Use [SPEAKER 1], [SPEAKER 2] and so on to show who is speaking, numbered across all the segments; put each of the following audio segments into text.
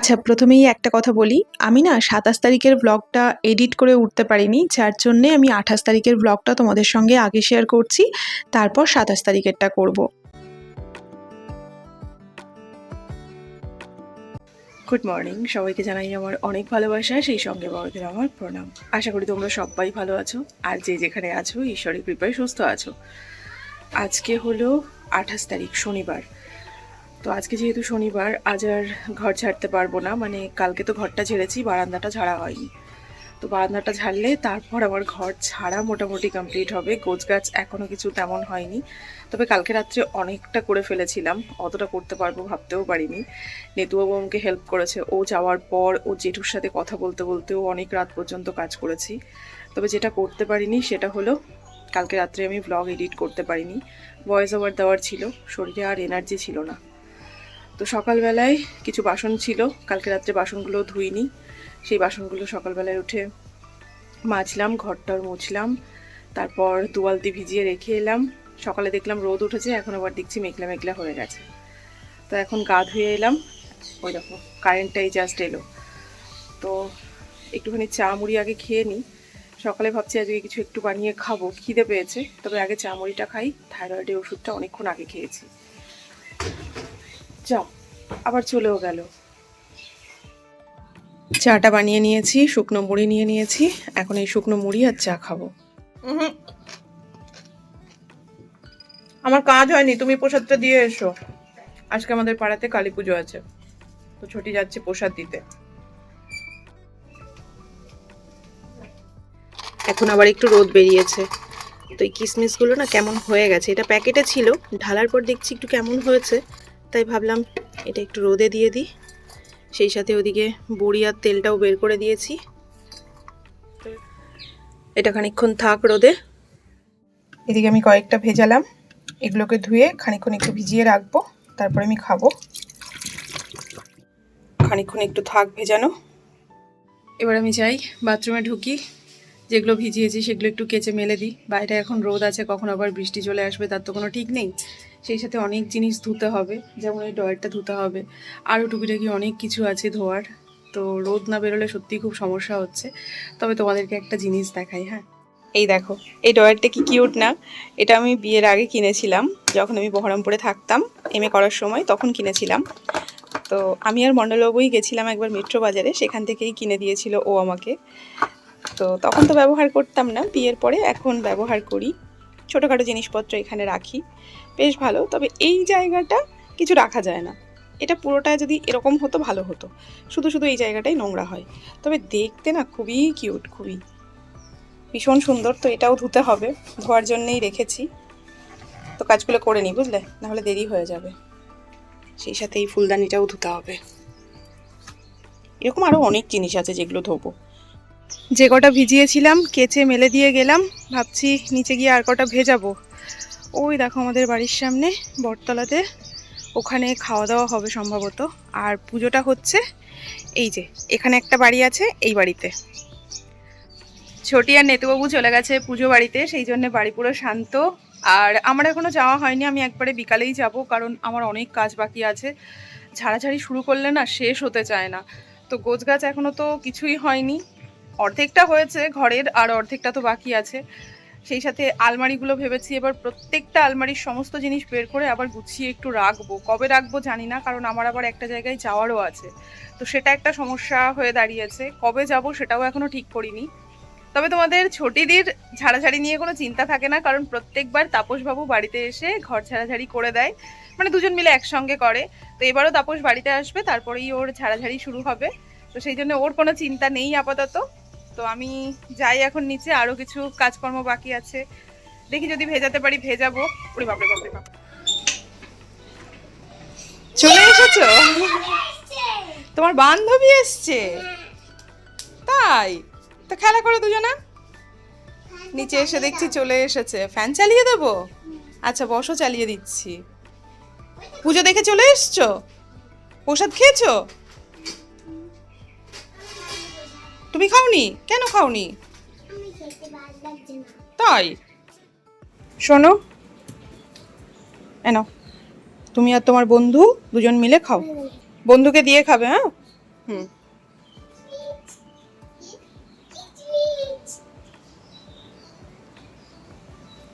[SPEAKER 1] আচ্ছা প্রথমেই একটা কথা বলি। আমি না সাতাশ তারিখের ব্লগটা এডিট করে উঠতে পারিনি, যার জন্যে আমি আঠাশ তারিখের ব্লগটা তোমাদের সঙ্গে আগে শেয়ার করছি। তারপর সাতাশ তারিখেরটা করব। গুড মর্নিং সবাইকে জানাই আমার অনেক ভালোবাসা, সেই সঙ্গে বড়দের আমার প্রণাম। আশা করি তোমরা সবাই ভালো আছো, আর যে যেখানে আছো, ঈশ্বরের কৃপায় সুস্থ আছো। আজকে হলো আঠাশ তারিখ, শনিবার। তো আজকে যেহেতু শনিবার, আজ আর ঘর ছাড়তে পারব না। মানে কালকে তো ঘরটা ঝেড়েছি, বারান্দাটা ঝাড়া হয়নি। তো বারান্দাটা ঝাড়লে তারপর আমার ঘর ছাড়া মোটামুটি কমপ্লিট হবে। গোছ গাছ এখনও কিছু তেমন হয়নি। তবে কালকে রাত্রে অনেকটা করে ফেলেছিলাম। অতটা করতে পারব ভাবতেও পারিনি। নেতুবাবু আমাকে হেল্প করেছে। ও যাওয়ার পর ও জেঠুর সাথে কথা বলতে বলতেও অনেক রাত পর্যন্ত কাজ করেছি। তবে যেটা করতে পারিনি সেটা হলো, কালকে রাত্রে আমি ব্লগ এডিট করতে পারিনি। ভয়েস ওভার দেওয়ার ছিল। শরীরে আর এনার্জি ছিল না। তো সকালবেলায় কিছু বাসন ছিল। কালকে রাত্রে বাসনগুলো ধুইনি। সেই বাসনগুলো সকালবেলায় উঠে মাজলাম ঘরটার মুছলাম। তারপর দুয়ালতি ভিজিয়ে রেখে এলাম। সকালে দেখলাম রোদ উঠেছে, এখন আবার দেখছি মেঘলা মেঘলা হয়ে গেছে। তো এখন গা ধুয়ে এলাম। ওই দেখো কারেন্টটাই জাস্ট এলো। তো একটুখানি চা মুড়ি আগে খেয়ে নিই সকালে ভাবছি আজকে কিছু একটু বানিয়ে খাব। খিদে পেয়েছে, তবে আগে চা মুড়িটা খাই। থাইরয়েডের ওষুধটা অনেকক্ষণ আগে খেয়েছি। যাও আবার চলেও গেল। চাটা বানিয়ে নিয়েছি শুকনো মুড়ি নিয়ে নিয়েছি এখন এই শুকনো মুড়ি আর চা খাব।
[SPEAKER 2] আমার কাজ হয়নি তুমি প্রসাদটা দিয়ে এসো। আজকে আমাদের পাড়াতে কালী পুজো আছে তো ছুটি যাচ্ছে প্রসাদ দিতে।
[SPEAKER 1] এখন আবার একটু রোদ বেরিয়েছে তো এই কিসমিসগুলো না কেমন হয়ে গেছে এটা প্যাকেটে ছিল ঢালার পর দেখছি একটু কেমন হয়েছে। তাই ভাবলাম এটা একটু রোদে দিয়ে দিই। সেই সাথে ওদিকে বড়ি আর তেলটাও বের করে দিয়েছি। এটা খানিকক্ষণ থাক রোদে। এদিকে আমি কয়েকটা ভেজালাম। এগুলোকে ধুয়ে খানিকক্ষণ একটু ভিজিয়ে রাখব। তারপরে আমি খাব। খানিকক্ষণ একটু থাক ভেজানো। এবার আমি যাই বাথরুমে ঢুকি। যেগুলো ভিজিয়েছি সেগুলো একটু কেচে মেলে দিই। বাইরে এখন রোদ আছে, কখন আবার বৃষ্টি চলে আসবে, তার তো কোনো ঠিক নেই। সেই সাথে অনেক জিনিস ধুতে হবে, যেমন এই ডয়ারটা ধুতে হবে। আরও টুকিটাকি অনেক কিছু আছে ধোয়ার, তো রোদ না বেরোলে সত্যিই খুব সমস্যা হচ্ছে। তবে তোমাদেরকে একটা জিনিস দেখাই হ্যাঁ? এই দেখো, এই ডয়ারটা কি কিউট না? এটা আমি বিয়ের আগে কিনেছিলাম, যখন আমি বহরমপুরে থাকতাম এম করার সময় তখন কিনেছিলাম। তো আমি আর মণ্ডলবাবুই গেছিলাম একবার মেট্রো বাজারে, সেখান থেকেই কিনে দিয়েছিল ও আমাকে। তো তখন তো ব্যবহার করতাম না, বিয়ের পরে এখন ব্যবহার করি। ছোটোখাটো জিনিসপত্র এখানে রাখি। বেশ ভালো, তবে এই জায়গাটা কিছু রাখা যায় না। এটা পুরোটা যদি এরকম হতো, ভালো হতো। শুধু শুধু এই জায়গাটাই নোংরা হয়। তবে দেখতে না খুবই কিউট, খুবই। ভীষণ সুন্দর, তো এটাও ধুতে হবে। ধোয়ার জন্যেই রেখেছি। তো কাজগুলো করে নিই বুঝলে? নাহলে দেরি হয়ে যাবে। সেই সাথে এই ফুলদানিটাও ধুতে হবে। এরকম আরও অনেক জিনিস আছে যেগুলো ধোবো। যে কটা ভিজিয়েছিলাম, কেচে মেলে দিয়ে গেলাম, ভাবছি নিচে গিয়ে আর কটা ভেজাবো। ওই দেখো আমাদের বাড়ির সামনে, বটতলাতে ওখানে খাওয়া দাওয়া হবে সম্ভবত। আর পুজোটা হচ্ছে এই যে, এখানে একটা বাড়ি আছে এই বাড়িতে। ছোটি আর নেতুবাবু চলে গেছে পুজো বাড়িতে, সেই জন্য বাড়ি পুরো শান্ত। আর আমার এখনও যাওয়া হয়নি, আমি একবারে বিকালেই যাব, কারণ আমার অনেক কাজ বাকি আছে। ঝাড়াঝাড়ি শুরু করলে না শেষ হতে চায় না। তো গোছ গাছ এখনও তো কিছুই হয়নি। অর্ধেকটা হয়েছে ঘরের, আর অর্ধেকটা তো বাকি আছে। সেই সাথে আলমারিগুলো ভেবেছি, এবার প্রত্যেকটা আলমারির সমস্ত জিনিস বের করে আবার গুছিয়ে একটু রাখব। কবে রাখব জানি না, কারণ আমার আবার একটা জায়গায় যাওয়ারও আছে। তো সেটা একটা সমস্যা হয়ে দাঁড়িয়েছে। কবে যাব সেটাও এখনও ঠিক করিনি। তবে তোমাদের ছোটিদির ঝাড়াঝাড়ি নিয়ে কোনো চিন্তা থাকে না, কারণ প্রত্যেকবার তাপসবাবু বাড়িতে এসে ঘর ঝাড়াঝাড়ি করে দেয়। মানে দুজন মিলে একসঙ্গে করে। তো এবারও তাপস বাড়িতে আসবে, তারপরেই ওর ঝাড়াঝাড়ি শুরু হবে। তো সেই জন্য ওর কোনো চিন্তা নেই আপাতত। তো আমি যাই এখন নিচে আরও কিছু কাজকর্ম বাকি আছে। দেখি যদি ভেজাতে পারি, ভেজাবো। ওরে বাপরে বাপরে, বাপ। চলে এসেছ? তোমার বান্ধবী এসছে? তাই? তো খেলা করে দুজনা। নিচে এসে দেখছি চলে এসেছে। ফ্যান চালিয়ে দেবো? আচ্ছা বসো চালিয়ে দিচ্ছি। পুজো দেখে চলে এসছো? প্রসাদ খেয়েছো? তুমি খাওনি? কেন খাওনি? তাই? শোনো। এনো তুমি আর তোমার বন্ধু দুজন মিলে খাও। বন্ধুকে দিয়ে খাবে হ্যাঁ? হুম।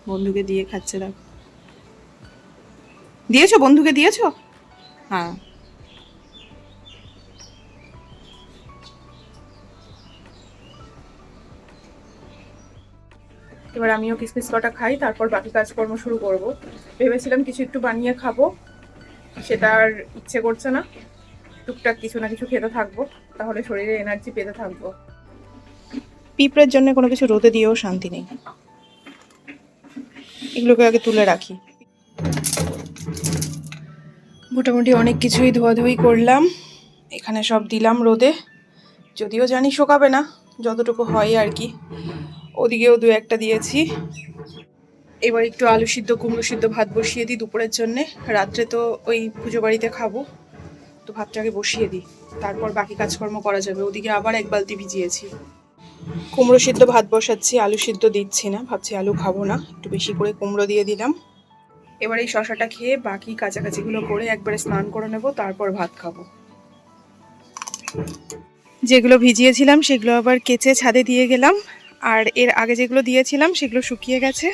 [SPEAKER 1] বন্ধুকে দিয়ে খাচ্ছে দেখো। দিয়েছ? বন্ধুকে দিয়েছ? হ্যাঁ। এবার আমিও কিসমিস কটা খাই, তারপর বাকি কাজকর্ম শুরু করব। ভেবেছিলাম কিছু একটু বানিয়ে খাব, সেটা আর ইচ্ছে করছে না। টুকটাক কিছু না কিছু খেতে থাকব, তাহলে শরীরে এনার্জি পেতে থাকব। পিঁপড়ের জন্য কোনো কিছু রোদে দিয়েও শান্তি নেই। এগুলোকে আগে তুলে রাখি। মোটামুটি অনেক কিছুই ধোয়াধুয়ি করলাম, এখানে সব দিলাম রোদে। যদিও জানি শোকাবে না, যতটুকু হয় আর কি। ওদিকেও দু একটা দিয়েছি। এবার একটু আলু সিদ্ধ, কুমড়ো সিদ্ধ ভাত বসিয়ে দিই দুপুরের জন্যে। রাত্রে তো ওই পুজো বাড়িতে খাব, তো ভাতটাকে বসিয়ে দিই। তারপর বাকি কাজকর্ম করা যাবে। ওদিকে আবার এক বালতি ভিজিয়েছি। কুমড়ো সিদ্ধ ভাত বসাচ্ছি, আলু সিদ্ধ দিচ্ছি না, ভাবছি আলু খাব না। একটু বেশি করে কুমড়ো দিয়ে দিলাম। এবার এই শশাটা খেয়ে বাকি কাছাকাছিগুলো করে একবারে স্নান করে নেব, তারপর ভাত খাব। যেগুলো ভিজিয়েছিলাম সেগুলো আবার কেচে ছাদে দিয়ে গেলাম। আর এর আগে যেগুলো দিয়েছিলাম সেগুলো শুকিয়ে গেছে।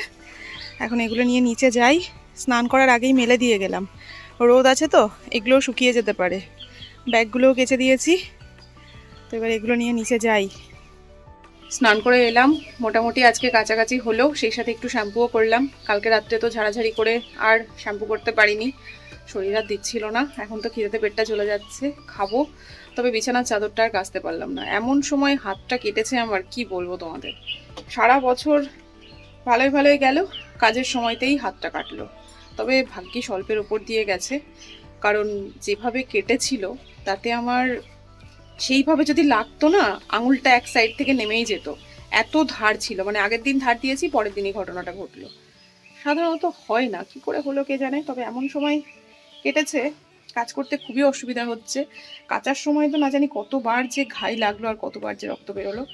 [SPEAKER 1] এখন এগুলো নিয়ে নিচে যাই। স্নান করার আগেই মেলে দিয়ে গেলাম। রোদ আছে তো, এগুলোও শুকিয়ে যেতে পারে। ব্যাগগুলোও কেচে দিয়েছি। তো এবার এগুলো নিয়ে নিচে যাই। স্নান করে এলাম। মোটামুটি আজকে কাছাকাছি হলো সেই সাথে একটু শ্যাম্পুও করলাম। কালকে রাত্রে তো ঝাড়াঝাড়ি করে আর শ্যাম্পু করতে পারিনি। শরীর আর দিচ্ছিল না। এখন তো খিদেতে পেটটা চলে যাচ্ছে। খাব। তবে বিছানার চাদরটা আর কাচতে পারলাম না। এমন সময় হাতটা কেটেছে আমার, কি বলব তোমাদের? সারা বছর ভালোই ভালোই গেল, কাজের সময়তেই হাতটা কাটলো। তবে ভাগ্যি স্বল্পের ওপর দিয়ে গেছে, কারণ যেভাবে কেটেছিল, তাতে আমার সেইভাবে যদি লাগতো না, আঙুলটা এক সাইড থেকে নেমেই যেত। এত ধার ছিল মানে আগের দিন ধার দিয়েছি, পরের দিনই ঘটনাটা ঘটলো। সাধারণত হয় না, কি করে হলো কে জানে? তবে এমন সময় কেটেছে কাজ করতে খুবই অসুবিধা হচ্ছে। কাচার সময় তো না জানি কতবার যে ঘাই লাগল আর কতবার যে রক্ত বেরোলো।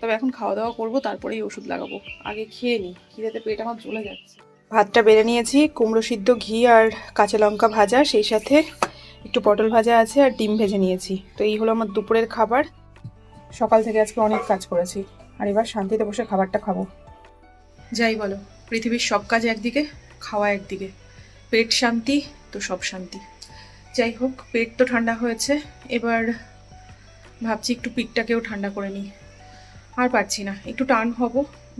[SPEAKER 1] তবে এখন খাওয়া দাওয়া করব তারপরেই ওষুধ লাগাবো। আগে খেয়ে নিই খিদেতে পেট আমার চলে যাচ্ছে। ভাতটা বেড়ে নিয়েছি কুমড়ো সিদ্ধ ঘি আর কাঁচা লঙ্কা ভাজা সেই সাথে একটু পটল ভাজা আছে আর ডিম ভেজে নিয়েছি। তো এই হলো আমার দুপুরের খাবার। সকাল থেকে আজকে অনেক কাজ করেছি। আর এবার শান্তিতে বসে খাবারটা খাব। যাই বলো পৃথিবীর সব কাজ একদিকে খাওয়া একদিকে। পেট শান্তি তো সব শান্তি। যাই হোক, পেট তো ঠান্ডা হয়েছে। এবার ভাবছি একটু পিঠটাকেও ঠান্ডা করে নিই। আর পারছি না, একটু টান হব,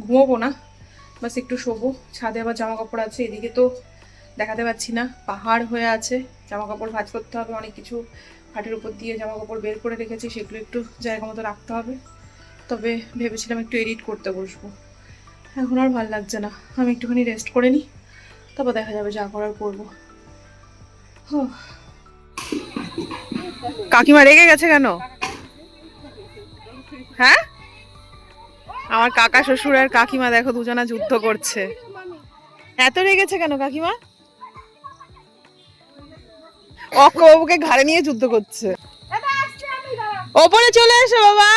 [SPEAKER 1] ঘুমোবো না। বাস একটু শোবো। ছাদে আবার জামা কাপড় আছে, এদিকে তো দেখাতে পাচ্ছি না। পাহাড় হয়ে আছে জামা কাপড় ভাঁজ করতে হবে, অনেক কিছু হাটের উপর দিয়ে জামা কাপড় বের করে রেখেছি, সেগুলো একটু জায়গা মতো রাখতে হবে। তবে ভেবেছিলাম একটু এডিট করতে বসবো। এখন আর ভালো লাগছে না, আমি একটুখানি রেস্ট করে নিই, তারপর দেখা যাবে যা করার করব। হুঁ। কাকিমা রেগে গেছে কেন? হ্যাঁ? আমার কাকা, শ্বশুর আর কাকিমা দেখো, দুজনা যুদ্ধ করছে। এত রেগেছে কেন কাকিমা? বাবুকে ঘাড়ে নিয়ে যুদ্ধ করছে। ওপরে চলে এসো বাবা।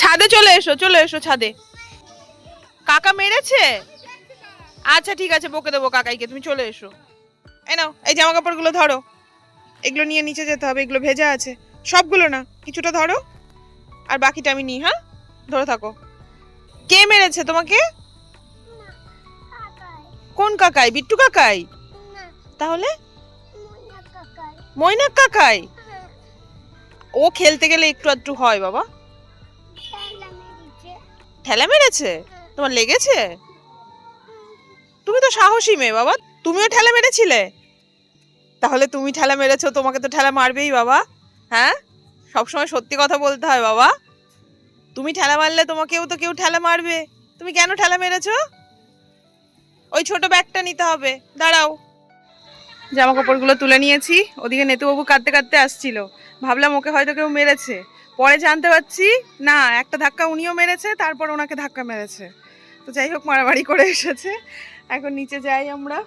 [SPEAKER 1] ছাদে চলে এসো চলে এসো ছাদে। কাকা মেরেছে? আচ্ছা ঠিক আছে, বকে দেবো কাকাইকে, তুমি চলে এসো। এই নাও, এই জামা কাপড়গুলো ধরো। এগুলো নিয়ে নিচে যেতে হবে, এগুলো ভেজা আছে। সবগুলো না, কিছুটা ধরো। আর বাকিটা আমি নিই হ্যাঁ? ধরে থাকো। কে মেরেছে তোমাকে? কোন কাকাই? বিট্টু কাকাই? তাহলে? ময়নাক কাকাই। ও খেলতে গেলে একটু আধটু হয়, বাবা। ঠেলা মেরেছে? তোমার লেগেছে? তুমি তো সাহসী মেয়ে, বাবা। তুমিও ঠেলা মেরেছিলে? তাহলে তুমি ঠেলা মেরেছো, তোমাকে তো ঠেলা মারবেই বাবা। হ্যাঁ? সবসময় সত্যি কথা বলতে হয় বাবা। তুমি ঠেলা মারলে তোমাকেও তো কেউ ঠেলা মারবে। তুমি কেন ঠেলা মেরেছো? ওই ছোট ব্যাগটা নিতে হবে। দাঁড়াও। জামা কাপড়গুলো তুলে নিয়েছি। ওদিকে নেতুবাবু কাঁদতে কাঁদতে আসছিল। ভাবলাম ওকে হয়তো কেউ মেরেছে। পরে জানতে পারছি, না, একটা ধাক্কা উনিও মেরেছে, তারপর ওনাকে ধাক্কা মেরেছে। তো যাই হোক, মারামারি করে এসেছে। এখন নিচে যাই আমরা।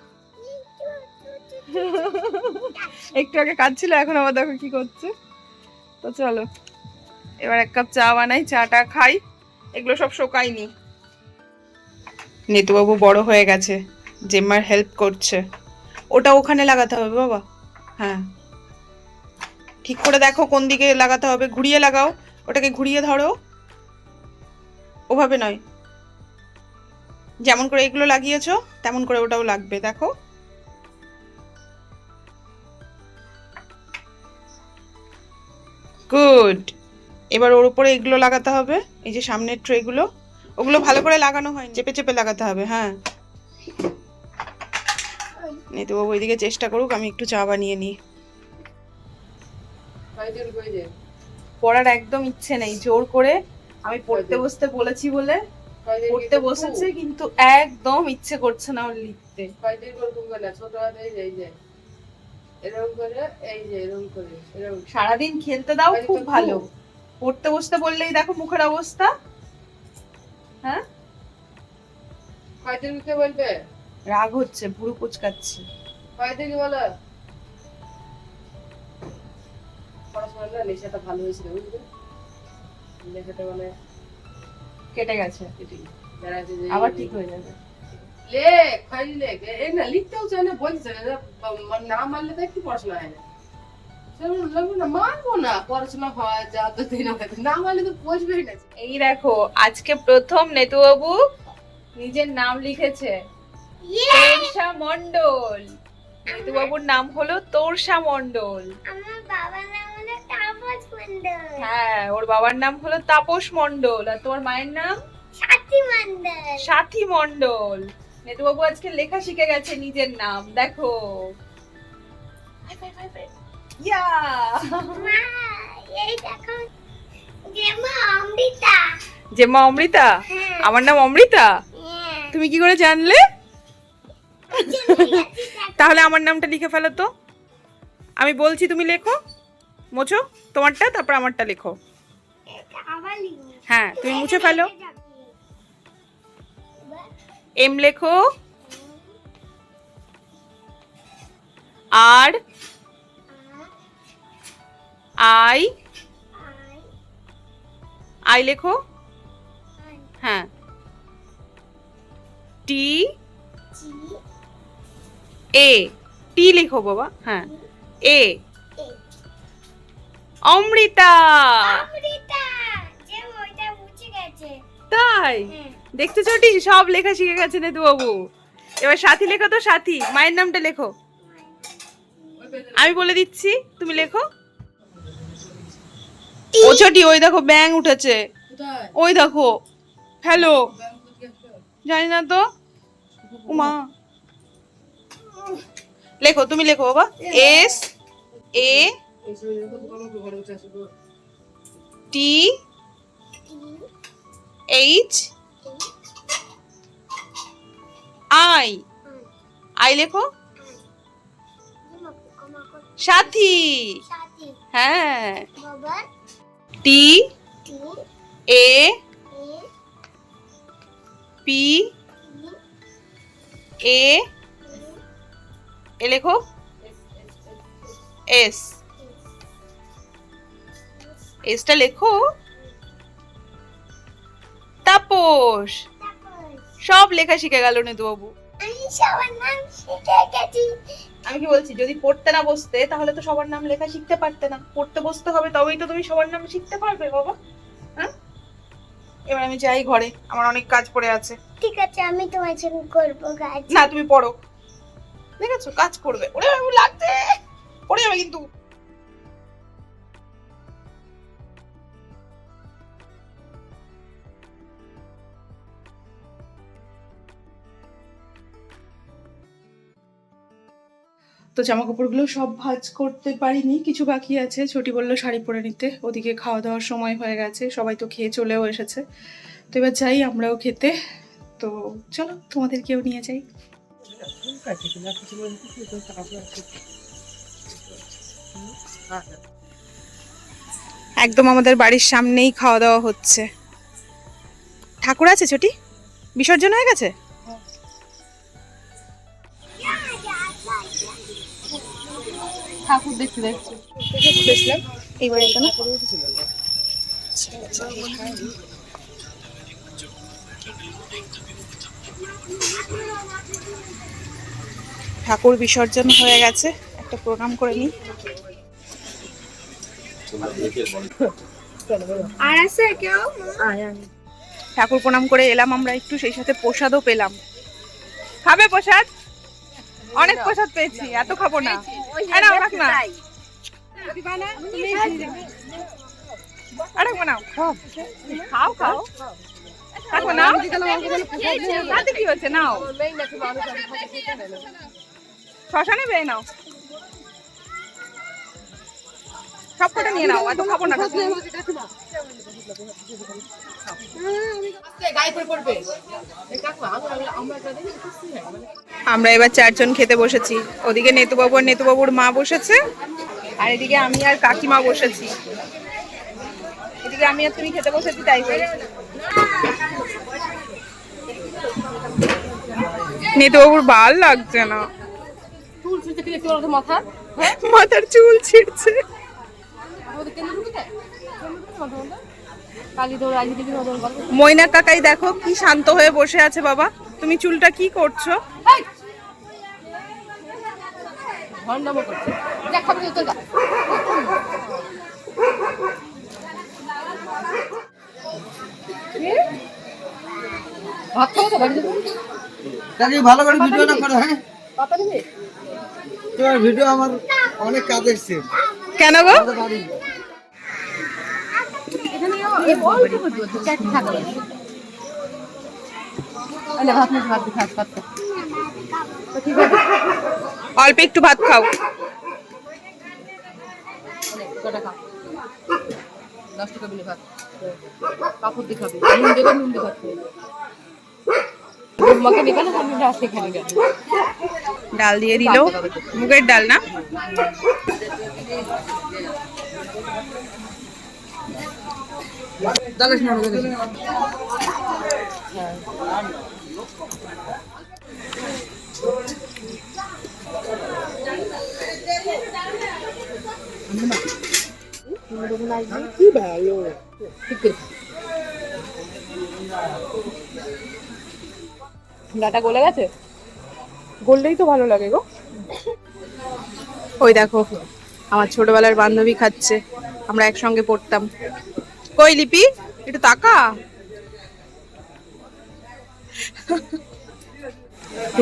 [SPEAKER 1] একটু আগে কাঁদছিল, এখন আবার দেখো কি করছে। তো চলো, এবার এক কাপ চা বানাই, চাটা খাই, এগুলো সব শোকায়নি। নেতুবাবু বড় হয়ে গেছে, জেম্মার হেল্প করছে। ওটা ওখানে লাগাতে হবে বাবা। হ্যাঁ। ঠিক করে দেখো কোন দিকে লাগাতে হবে, ঘুরিয়ে লাগাও, ওটাকে ঘুরিয়ে ধরো। ওভাবে নয়। যেমন করে এগুলো লাগিয়েছো, তেমন করে ওটাও লাগবে, দেখো। গুড এবার ওর উপরে এগুলো লাগাতে হবে। এই যে সামনের ট্রেগুলো ওগুলো ভালো করে লাগানো হয় চেপে চেপে লাগাতে হবে হ্যাঁ। নিতু বাবু ওইদিকে চেষ্টা করুক, আমি একটু চা বানিয়ে নিই। পড়ার একদম ইচ্ছে নেই, জোর করে। আমি পড়তে বসতে বলেছি বলে। পড়তে বসেছে, কিন্তু একদম ইচ্ছে করছে না ওর লিখতে।
[SPEAKER 3] ছোট এরকম করে এই যে এরকম করে এরকম
[SPEAKER 1] সারাদিন খেলতে দাও খুব। ভালো। পড়তে বসতে বললেই দেখো মুখের অবস্থা। হ্যাঁ?
[SPEAKER 3] কয়দিন বলবে?
[SPEAKER 1] রাগ হচ্ছে ভুরু কুচকাচ্ছে।
[SPEAKER 3] কয়দিন বলো? পড়াশোনাটা নেশাটা ভালো হয়েছিল বুঝলে? নেশাটা মানে
[SPEAKER 1] কেটে গেছে। আবার ঠিক হয়ে যাবে।
[SPEAKER 3] লেখ ফাইল লেখ এই না লিখতেও চায় না বলতে চায় না না তো একটু পড়াশোনা হয় না।
[SPEAKER 1] দেখো আজকে প্রথম নেতুবাবু নিজের নাম লিখেছে তোরসা মন্ডল নেতুবাবুর নাম হলো তোরসা মন্ডল
[SPEAKER 2] আমার বাবার নাম হলো তাপস মন্ডল
[SPEAKER 1] হ্যাঁ ওর বাবার নাম হলো তাপস মন্ডল আর তোমার মায়ের নাম?
[SPEAKER 2] সাথী মন্ডল
[SPEAKER 1] সাথী মন্ডল আজকে লেখা শিখে গেছে নিজের নাম দেখো। ইয়া।
[SPEAKER 2] এই দেখো যে অমৃতা। হ্যাঁ।
[SPEAKER 1] আমার নাম অমৃতা?
[SPEAKER 2] হ্যাঁ।
[SPEAKER 1] তুমি কি করে জানলে? তাহলে আমার নামটা লিখে ফেলো তো। আমি বলছি তুমি লেখো। মোছো তোমারটা তারপর আমারটা লেখো। হ্যাঁ তুমি মুছে ফেলো। এম লেখো। আর আই আই লেখো। হ্যাঁ। টি এ টি লেখো বাবা হ্যাঁ। এ অমৃতা
[SPEAKER 2] অমৃতা যে ওইটা মুছে গেছে
[SPEAKER 1] তাই? দেখতে ছোটি সব লেখা শিখে গেছে নেতু বাবু। এবার সাথী লেখো তো, সাথী। মায়ের নামটা লেখো। আমি বলে দিচ্ছি, তুমি লেখো। ও ছোটি ওই দেখো ব্যাং উঠেছে। ওই দেখো হ্যালো জানি না তো। উমা। লেখো, তুমি লেখো বাবা। S, A, T H I I লেখো? সাথী। হ্যাঁ। টি এ পি এ এ লেখো? এস এসটা লেখো? তাপস। সব লেখা শিখে গেল নেতু বাবু।
[SPEAKER 2] আমি সবার নাম শিখে গেছি।
[SPEAKER 1] আমি কি বলছি যদি পড়তে না বসতে তাহলে তো সবার নাম লেখা শিখতে পারতে না। পড়তে বসতে হবে তবেই তো তুমি সবার নাম শিখতে পারবে বাবা। হ্যাঁ? এবার আমি যাই ঘরে আমার অনেক কাজ পড়ে আছে।
[SPEAKER 2] ঠিক আছে আমি তোমার সঙ্গে করব কাজ।
[SPEAKER 1] না তুমি পড়ো। দেখেছ? কাজ করবে। ওরে বাবু লাগছে। পড়ে যাবে কিন্তু। তো জামা কাপড়গুলো সব ভাঁজ করতে পারিনি, কিছু বাকি আছে। ছোটি বলল, শাড়ি পরে নিতে। ওদিকে খাওয়া দাওয়ার সময় হয়ে গেছে, সবাই তো খেয়ে চলেও এসেছে। তো এবার যাই আমরাও খেতে। তো চলো তোমাদেরকেও নিয়ে যাই। একদম আমাদের বাড়ির সামনেই খাওয়া দাওয়া হচ্ছে। ঠাকুর আছে ছোটি? বিসর্জন হয়ে গেছে?
[SPEAKER 3] ঠাকুর দেখতে
[SPEAKER 1] এইবার এখানে ঠাকুর বিসর্জন হয়ে গেছে। একটা প্রণাম করে নিই।
[SPEAKER 4] আর আছে কেউ?
[SPEAKER 1] ঠাকুর প্রণাম করে এলাম আমরা একটু সেই সাথে প্রসাদও পেলাম। খাবে প্রসাদ? অনেক প্রসাদ পেয়েছি এত খাব না। নাও, রাখ না আরে বানাও। খাও। খাও রাখো নাও। তাতে কি হচ্ছে? নাও। শশা নেবে নাও। নিয়ে নাও এত খাব না
[SPEAKER 3] আমরা হয়
[SPEAKER 1] আমরা এবার চারজন খেতে বসেছি। ওদিকে নেতুবাবু আর নেতুবাবুর মা বসেছে আর এদিকে আমি আর কাকিমা বসেছি। এদিকে আমি আর তুমি খেতে বসেছি তাই বলে। নেতুবাবুর ভালো লাগছে না।
[SPEAKER 3] চুল ছিঁড়তে কি দেখতে পারো তো মাথা।
[SPEAKER 1] মাথার চুল ছিঁড়ছে। ময়না কাকাই দেখো কি শান্ত হয়ে বসে আছে বাবা। তুমি চুলটা কি করছ?
[SPEAKER 3] ভণ্ডামো করছে দেখ খাবে তো যা ভাত খাব তো বাড়িতে
[SPEAKER 2] কাজে ভালো করে হ্যাঁ তোমার ভিডিও আমার অনেক কাজ এসছে
[SPEAKER 1] কেন গো?
[SPEAKER 3] অল্প
[SPEAKER 1] একটু ভাত খাও।
[SPEAKER 3] অনেক কটা দশ টাকা বিলে ভাত। কাপড় দিয়ে খাবে নুন দেবে নুন দিয়ে ভাত খাবে। মাকে নিকালে আমি রাস্তে খালি
[SPEAKER 1] ডাল দিয়ে দিল। মুগের ডাল না?
[SPEAKER 3] ডাটা গলে গেছে?
[SPEAKER 1] বললেই তো ভালো লাগে গো। ওই দেখো, আমার ছোটবেলার বান্ধবী খাচ্ছে, আমরা একসঙ্গে পড়তাম। কই লিপি? একটু তাকা?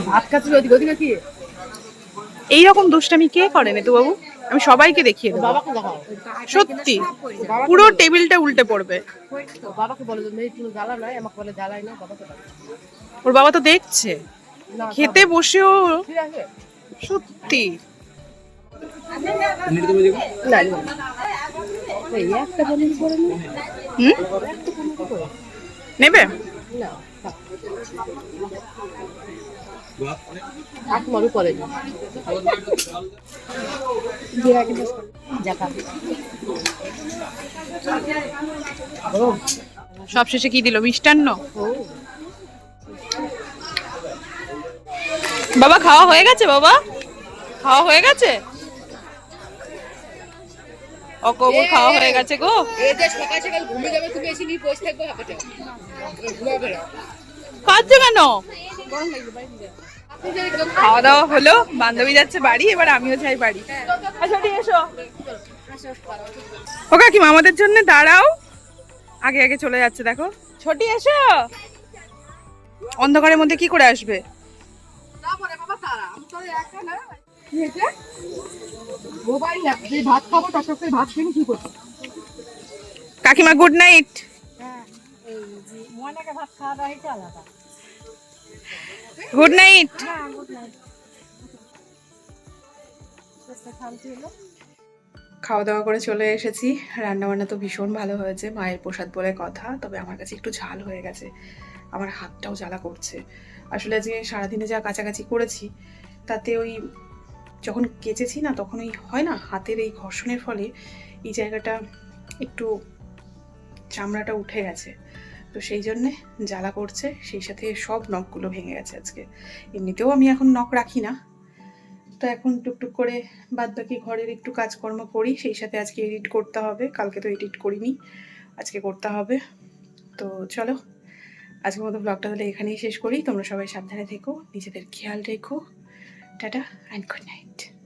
[SPEAKER 3] ভাত খাচ্ছিস ওদিকে ওদিকে কি
[SPEAKER 1] এইরকম দুষ্টামি কে করে নেতু বাবু? আমি সবাইকে দেখিয়ে দেবো। সত্যি পুরো টেবিলটা উল্টে পড়বে।
[SPEAKER 3] বাবাকে বলো যে মেয়ে কোনো জ্বালা আমাকে বলে জ্বালাই না
[SPEAKER 1] ওর বাবা তো দেখছে। খেতে বসেও সত্যি।
[SPEAKER 3] না
[SPEAKER 1] হুম? নেবে?
[SPEAKER 3] না থাক। থাক মরু করে নি দেখা
[SPEAKER 1] সব শেষে কি দিল, মিষ্টান্ন? বাবা, খাওয়া হয়ে গেছে বাবা? খাওয়া হয়ে গেছে? অকবুর খাওয়া হয়ে গেছে গো।
[SPEAKER 3] এই যে সকাল সকাল যাবে তুমি এসে নিয়ে বসে থাকবে
[SPEAKER 1] খাচ্ছে কেন? খাওয়া দাওয়া হলো বান্ধবী যাচ্ছে বাড়ি এবার আমিও যাই বাড়ি। আচ্ছা ঠিক এসো। ও কাকিমা আমাদের জন্য দাঁড়াও। আগে আগে চলে যাচ্ছে দেখো। ছোটি এসো। অন্ধকারের মধ্যে কি করে আসবে?
[SPEAKER 3] তারপরে বাবা তারা। আমি তো একা না। কি হয়েছে মোবাইল না যে ভাত খাব টক টক ভাত খেয়ে কি করছ
[SPEAKER 1] কাকিমা গুড নাইট গুড নাইট খাওয়া দাওয়া করে চলে এসেছি। রান্না বান্না তো ভীষণ ভালো হয়েছে মায়ের প্রসাদ বলে কথা তবে আমার কাছে একটু ঝাল হয়ে গেছে। আমার হাতটাও জ্বালা করছে। আসলে আজকে সারাদিনে যা কাছাকাছি করেছি তাতে ওই যখন কেচেছি না, তখন ওই হয় না, হাতের এই ঘর্ষণের ফলে এই জায়গাটা একটু চামড়াটা উঠে গেছে। তো সেই জন্যে জ্বালা করছে, সেই সাথে সব নখগুলো ভেঙে গেছে আজকে। এমনিতেও আমি এখন নখ রাখি না। তো এখন টুকটুক করে বাদ বাকি ঘরের একটু কাজকর্ম করি, সেই সাথে আজকে এডিট করতে হবে। কালকে তো এডিট করিনি, আজকে করতে হবে। তো চলো, আজকের মতো ব্লগটা তাহলে এখানেই শেষ করি। তোমরা সবাই সাবধানে থেকো, নিজেদের খেয়াল রেখো। Tata and good night